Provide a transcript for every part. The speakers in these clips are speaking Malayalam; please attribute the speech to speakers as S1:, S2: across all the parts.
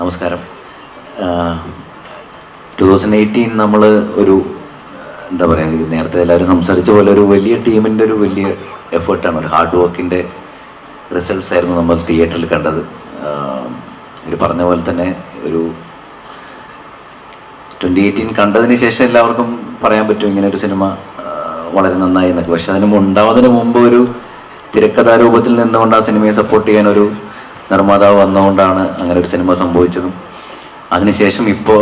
S1: നമസ്കാരം. ടു തൗസൻഡ് എയ്റ്റീൻ നമ്മൾ ഒരു എന്താ പറയുക നേരത്തെ എല്ലാവരും സംസാരിച്ച പോലെ ഒരു വലിയ ടീമിന്റെ ഒരു വലിയ എഫേർട്ടാണ് ഒരു ഹാർഡ് വർക്കിന്റെ റിസൾട്ട്സ് ആയിരുന്നു നമ്മൾ തിയേറ്ററിൽ കണ്ടത്. ഇവർ പറഞ്ഞ പോലെ തന്നെ ഒരു ട്വന്റി എയ്റ്റീൻ കണ്ടതിന് ശേഷം എല്ലാവർക്കും പറയാൻ പറ്റും ഇങ്ങനെ ഒരു സിനിമ വളരെ നന്നായി എന്നൊക്കെ. പക്ഷെ അതിന് ഉണ്ടാവുന്നതിന് മുമ്പ് ഒരു തിരക്കഥാരൂപത്തിൽ നിന്നുകൊണ്ട് ആ സിനിമയെ സപ്പോർട്ട് ചെയ്യാൻ ഒരു നിർമ്മാതാവ് വന്നുകൊണ്ടാണ് അങ്ങനെ ഒരു സിനിമ സംഭവിച്ചതും. അതിനുശേഷം ഇപ്പോൾ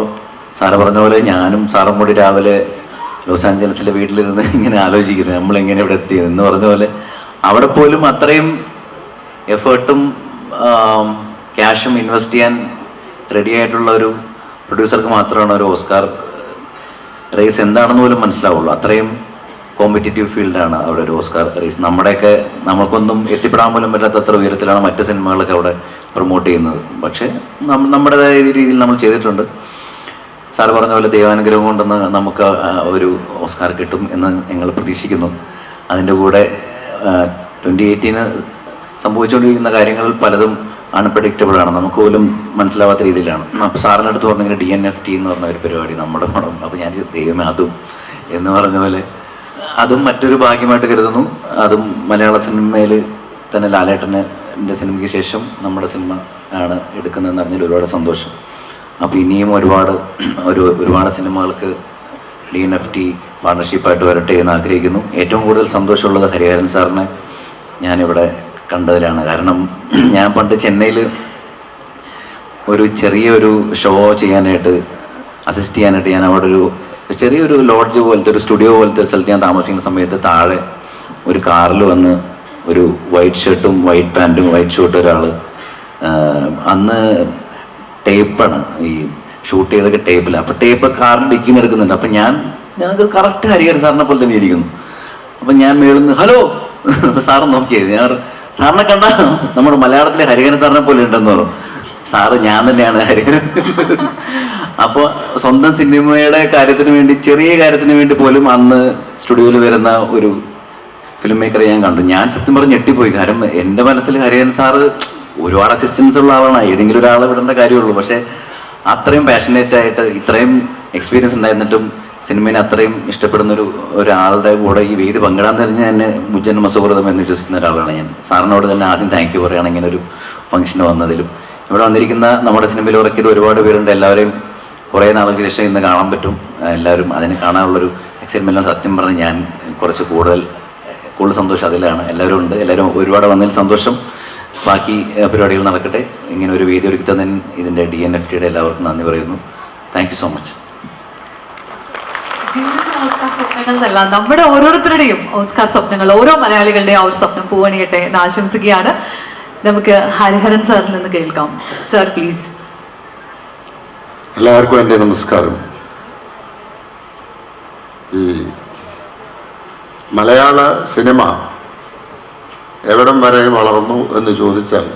S1: സാറ് പറഞ്ഞ പോലെ ഞാനും സാറും കൂടി രാവിലെ ലോസ് ആഞ്ചലസിലെ വീട്ടിലിരുന്ന് ഇങ്ങനെ ആലോചിക്കുന്നത് നമ്മൾ എങ്ങനെ ഇവിടെ എത്തി? എന്ന് പറഞ്ഞ പോലെ അവിടെ പോലും അത്രയും എഫേർട്ടും ക്യാഷും ഇൻവെസ്റ്റ് ചെയ്യാൻ റെഡി ആയിട്ടുള്ള ഒരു പ്രൊഡ്യൂസർക്ക് മാത്രമാണ് ഒരു ഓസ്കാർ റേസ് എന്താണെന്ന് പോലും മനസ്സിലാവുള്ളൂ. അത്രയും കോമ്പറ്റേറ്റീവ് ഫീൽഡാണ് അവിടെ ഒരു ഓസ്കാർ റേസ് നമ്മുടെയൊക്കെ നമുക്കൊന്നും എത്തിപ്പെടാൻ പോലും പറ്റാത്തത്ര ഉയരത്തിലാണ് മറ്റ് സിനിമകളൊക്കെ അവിടെ പ്രൊമോട്ട് ചെയ്യുന്നത്. പക്ഷേ നമ്മുടേതായ രീതിയിൽ നമ്മൾ ചെയ്തിട്ടുണ്ട്. സാർ പറഞ്ഞ പോലെ ദൈവാനുഗ്രഹം കൊണ്ടെന്ന് നമുക്ക് ഒരു ഓസ്കാർ കിട്ടും എന്ന് ഞങ്ങൾ പ്രതീക്ഷിക്കുന്നു. അതിന്റെ കൂടെ ട്വന്റി എയ്റ്റീന് സംഭവിച്ചുകൊണ്ടിരിക്കുന്ന കാര്യങ്ങൾ പലതും അൺപ്രഡിക്റ്റബിൾ ആണ്. നമുക്ക് പോലും മനസ്സിലാവാത്ത രീതിയിലാണ്. അപ്പോൾ സാറിന്റെ അടുത്ത് പറഞ്ഞെങ്കിൽ ഡി എൻ എഫ് ടി എന്ന് പറഞ്ഞ ഒരു പരിപാടി നമ്മുടെ പടം അപ്പോൾ ഞാൻ ദൈവമേ അതും എന്ന് പറഞ്ഞ പോലെ അതും മറ്റൊരു ഭാഗ്യമായിട്ട് കരുതുന്നു. അതും മലയാള സിനിമയിൽ തന്നെ ലാലേട്ടന്റെ സിനിമയ്ക്ക് ശേഷം നമ്മുടെ സിനിമ ആണ് എടുക്കുന്നതെന്ന് അറിഞ്ഞതിൽ ഒരുപാട് സന്തോഷം. അപ്പോൾ ഇനിയും ഒരുപാട് ഒരു ഒരുപാട് സിനിമകൾക്ക് ഡി എൻ എഫ് ടി പാർട്ണർഷിപ്പായിട്ട് വരട്ടെ എന്ന് ആഗ്രഹിക്കുന്നു. ഏറ്റവും കൂടുതൽ സന്തോഷമുള്ളത് ഹരിഹരൻ സാറിനെ ഞാനിവിടെ കണ്ടതിലാണ്. കാരണം ഞാൻ പണ്ട് ചെന്നൈയിൽ ഒരു ചെറിയൊരു ഷോ ചെയ്യാനായിട്ട് അസിസ്റ്റ് ചെയ്യാനായിട്ട് ഞാൻ അവിടെ ഒരു ചെറിയൊരു ലോഡ്ജ് പോലത്തെ ഒരു സ്റ്റുഡിയോ പോലത്തെ ഒരു സ്ഥലത്ത് ഞാൻ താമസിക്കുന്ന സമയത്ത് താഴെ ഒരു കാറിൽ വന്ന് ഒരു വൈറ്റ് ഷർട്ടും വൈറ്റ് പാന്റും വൈറ്റ് ഷൂട്ടും ഒരാൾ അന്ന് ടേപ്പാണ് ഈ ഷൂട്ട് ചെയ്തൊക്കെ ടേപ്പിലാണ് അപ്പോൾ ടേപ്പ് കാറിന്റെ ഡിക്കിന്ന് എടുക്കുന്നുണ്ട്. അപ്പം ഞാൻ ഞങ്ങൾക്ക് കറക്റ്റ് ഹരിഹരൻ സാറിനെ പോലെ തന്നെ ഇരിക്കുന്നു. അപ്പം ഞാൻ മേളുന്നു ഹലോ! അപ്പം സാറ് നോക്കിയത് ഞാൻ സാറിനെ കണ്ട നമ്മുടെ മലയാളത്തിലെ ഹരിഹരൻ സാറിനെ പോലെ ഉണ്ടെന്ന് പറഞ്ഞു. സാറ് ഞാൻ തന്നെയാണ് ഹരിഹരൻ. അപ്പോൾ സ്വന്തം സിനിമയുടെ കാര്യത്തിന് വേണ്ടി ചെറിയ കാര്യത്തിന് വേണ്ടി പോലും അന്ന് സ്റ്റുഡിയോയിൽ വരുന്ന ഒരു ഫിലിം മേക്കറെ ഞാൻ കണ്ടു. ഞാൻ സത്യം പറഞ്ഞ് ഞെട്ടിപ്പോയി. കാരണം എന്റെ മനസ്സിൽ ഹരിഹരൻ സാറ് ഒരുപാട് അസിസ്റ്റൻസ് ഉള്ള ആളാണ്. ഏതെങ്കിലും ഒരാളെ വിടേണ്ട കാര്യമുള്ളൂ. പക്ഷേ അത്രയും പാഷനേറ്റ് ആയിട്ട് ഇത്രയും എക്സ്പീരിയൻസ് ഉണ്ടായിരുന്നിട്ടും സിനിമയെ അത്രയും ഇഷ്ടപ്പെടുന്ന ഒരു ഒരാളുടെ കൂടെ ഈ വേദി പങ്കിടാൻ തന്നെ എന്നെ ബുജൻ സുഹൃതം എന്ന് വിശ്വസിക്കുന്ന ഒരാളാണ് ഞാൻ. സാറിനോട് തന്നെ ആദ്യം താങ്ക് യു പറയുകയാണ് ഇങ്ങനെ ഒരു ഫംഗ്ഷന് വന്നതിലും. ഇവിടെ വന്നിരിക്കുന്ന നമ്മുടെ സിനിമയിൽ ഉറക്കിയത് ഒരുപാട് പേരുണ്ട്. എല്ലാവരെയും കുറേ നാളുകൾക്ക് ശേഷം ഇന്ന് കാണാൻ പറ്റും. എല്ലാവരും അതിന് കാണാനുള്ളൊരു എക്സൈറ്റ്മെന്റ് സത്യം പറഞ്ഞ് ഞാൻ കുറച്ച് കൂടുതൽ കൂടുതൽ സന്തോഷം അതിലാണ്. എല്ലാവരും ഉണ്ട്. എല്ലാവരും ഒരുപാട് വന്നതിൽ സന്തോഷം. ബാക്കി പരിപാടികൾ നടക്കട്ടെ. ഇങ്ങനെ ഒരു വേദി ഒരുക്കി തന്നെ ഇതിന്റെ ഡി എൻ എഫ് ടിയുടെ എല്ലാവർക്കും നന്ദി പറയുന്നു. താങ്ക് യു സോ മച്ച്
S2: സ്വപ്നങ്ങളെന്നല്ല ഓസ്കാർ നമ്മുടെ ഓരോരുത്തരുടെയും ഓസ്കാർ സ്വപ്നങ്ങൾ ഓരോ മലയാളികളുടെയും ആ ഒരു സ്വപ്നം പൂവണിയട്ടെ എന്ന് ആശംസിക്കുകയാണ്. നമുക്ക് ഹരിഹരൻ സാറിൽ നിന്ന് കേൾക്കാം. സാർ പ്ലീസ്
S3: എല്ലാവർക്കും എന്റെ നമസ്കാരം. ഈ മലയാള സിനിമ എവിടം വരെ വളർന്നു എന്ന് ചോദിച്ചാൽ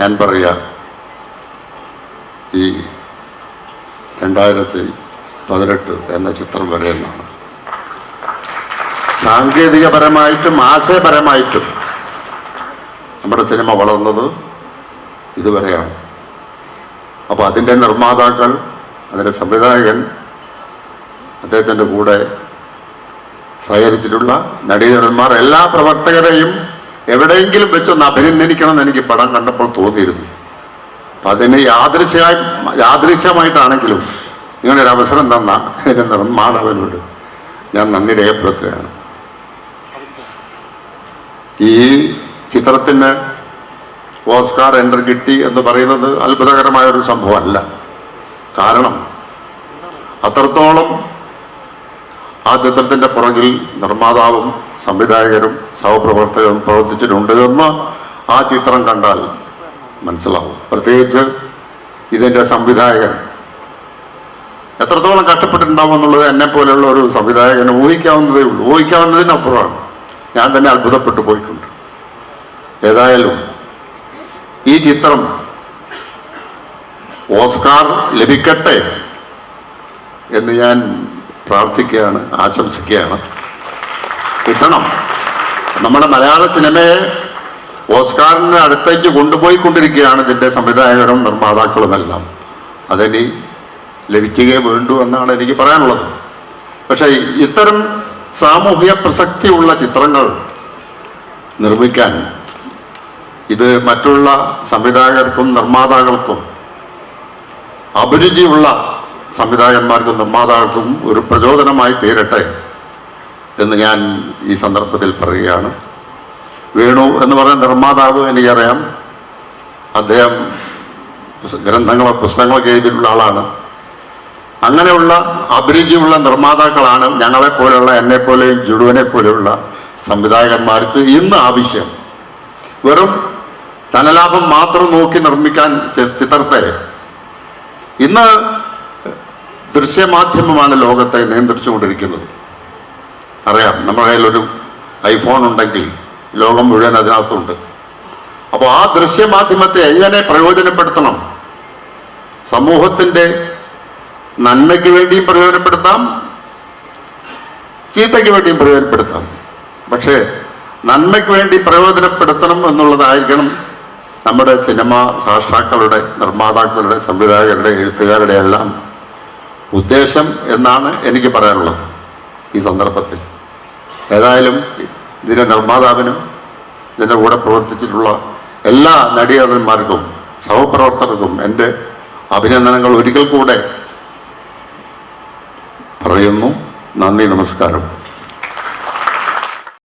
S3: ഞാൻ പറയാ ഈ രണ്ടായിരത്തി പതിനെട്ട് എന്ന ചിത്രം വരെ എന്നാണ്. സാങ്കേതികപരമായിട്ടും ആശയപരമായിട്ടും നമ്മുടെ സിനിമ വളർന്നത് ഇതുവരെയാണ്. അപ്പോൾ അതിന്റെ നിർമ്മാതാക്കൾ അതിന്റെ സംവിധായകൻ അദ്ദേഹത്തിന്റെ കൂടെ സഹകരിച്ചിട്ടുള്ള നടീനടന്മാർ എല്ലാ പ്രവർത്തകരെയും എവിടെയെങ്കിലും വെച്ചൊന്ന് അഭിനന്ദിക്കണം എന്ന് എനിക്ക് പടം കണ്ടപ്പോൾ തോന്നിയിരുന്നു. അപ്പം അതിന് യാദൃശ്യമായി യാദൃശ്യമായിട്ടാണെങ്കിലും ഇങ്ങനൊരു അവസരം തന്ന എന്റെ നിർമ്മാതാവിനോട് ഞാൻ നന്ദി രേഖപ്പെടുത്തുകയാണ്. ഈ ചിത്രത്തിന് ഓസ്കാർ എന്റർ കിട്ടി എന്ന് പറയുന്നത് അത്ഭുതകരമായ ഒരു സംഭവമല്ല. കാരണം അത്രത്തോളം ആ ചിത്രത്തിന്റെ പുറകിൽ നിർമ്മാതാവും സംവിധായകരും സഹപ്രവർത്തകരും പ്രവർത്തിച്ചിട്ടുണ്ട് എന്ന് ആ ചിത്രം കണ്ടാൽ മനസ്സിലാവും. പ്രത്യേകിച്ച് ഇതിന്റെ സംവിധായകൻ. എത്രത്തോളം കഷ്ടപ്പെട്ടിട്ടുണ്ടാവും എന്നുള്ളത് എന്നെ പോലെയുള്ള ഒരു സംവിധായകന് ഊഹിക്കാവുന്നതേ ഉള്ളൂ. ഊഹിക്കാവുന്നതിനപ്പുറമാണ് ഞാൻ തന്നെ അത്ഭുതപ്പെട്ടു പോയിട്ടുണ്ട്. ഏതായാലും ഈ ചിത്രം ഓസ്കാർ ലഭിക്കട്ടെ എന്ന് ഞാൻ പ്രാർത്ഥിക്കുകയാണ് ആശംസിക്കുകയാണ്. കിട്ടണം. നമ്മുടെ മലയാള സിനിമയെ ഓസ്കാറിന്റെ അടുത്തേക്ക് കൊണ്ടുപോയി കൊണ്ടിരിക്കുകയാണ് ഇതിന്റെ സംവിധായകരും നിർമ്മാതാക്കളുമെല്ലാം. അതിനി ലഭിക്കുകയേ വേണ്ടു എന്നാണ് എനിക്ക് പറയാനുള്ളത്. പക്ഷേ ഇത്തരം സാമൂഹിക പ്രസക്തിയുള്ള ചിത്രങ്ങൾ നിർമ്മിക്കാൻ ഇത് മറ്റുള്ള സംവിധായകർക്കും നിർമ്മാതാക്കൾക്കും അഭിരുചിയുള്ള സംവിധായകന്മാർക്കും നിർമ്മാതാക്കൾക്കും ഒരു പ്രചോദനമായി തീരട്ടെ എന്ന് ഞാൻ ഈ സന്ദർഭത്തിൽ പറയുകയാണ്. വേണു എന്ന് പറയുന്ന നിർമ്മാതാവ് എനിക്കറിയാം. അദ്ദേഹം ഗ്രന്ഥങ്ങളോ പുസ്തകങ്ങളൊക്കെ എഴുതിയിട്ടുള്ള ആളാണ്. അങ്ങനെയുള്ള അഭിരുചിയുള്ള നിർമ്മാതാക്കളാണ് ഞങ്ങളെപ്പോലെയുള്ള എന്നെപ്പോലെയും ജുഡുവിനെ പോലെയുള്ള സംവിധായകന്മാർക്ക് ഇന്ന് ആവശ്യം. വെറും ധനലാഭം മാത്രം നോക്കി നിർമ്മിക്കാൻ ചിത്രത്തെ. ഇന്ന് ദൃശ്യമാധ്യമമാണ് ലോകത്തെ നിയന്ത്രിച്ചുകൊണ്ടിരിക്കുന്നത്. അറിയാം നമ്മുടെ കയ്യിലൊരു ഐഫോൺ ഉണ്ടെങ്കിൽ ലോകം മുഴുവൻ അതിനകത്തുണ്ട്. അപ്പോൾ ആ ദൃശ്യമാധ്യമത്തെ എങ്ങനെ പ്രയോജനപ്പെടുത്തണം? സമൂഹത്തിന്റെ നന്മയ്ക്ക് വേണ്ടിയും പ്രയോജനപ്പെടുത്താം ചീത്തയ്ക്ക് വേണ്ടിയും പ്രയോജനപ്പെടുത്താം. പക്ഷേ നന്മയ്ക്ക് വേണ്ടി പ്രയോജനപ്പെടുത്തണം എന്നുള്ളതായിരിക്കണം നമ്മുടെ സിനിമ സാഷ്ടാക്കളുടെ നിർമ്മാതാക്കളുടെ സംവിധായകരുടെ എഴുത്തുകാരുടെ എല്ലാം ഉദ്ദേശം എന്നാണ് എനിക്ക് പറയാനുള്ളത് ഈ സന്ദർഭത്തിൽ. ഏതായാലും ഇതിന്റെ നിർമ്മാതാവിനും ഇതിന്റെ കൂടെ പ്രവർത്തിച്ചിട്ടുള്ള എല്ലാ നടികന്മാർക്കും സഹപ്രവർത്തകർക്കും എന്റെ അഭിനന്ദനങ്ങൾ ഒരിക്കൽ കൂടെ പറയുന്നു. നന്ദി നമസ്കാരം.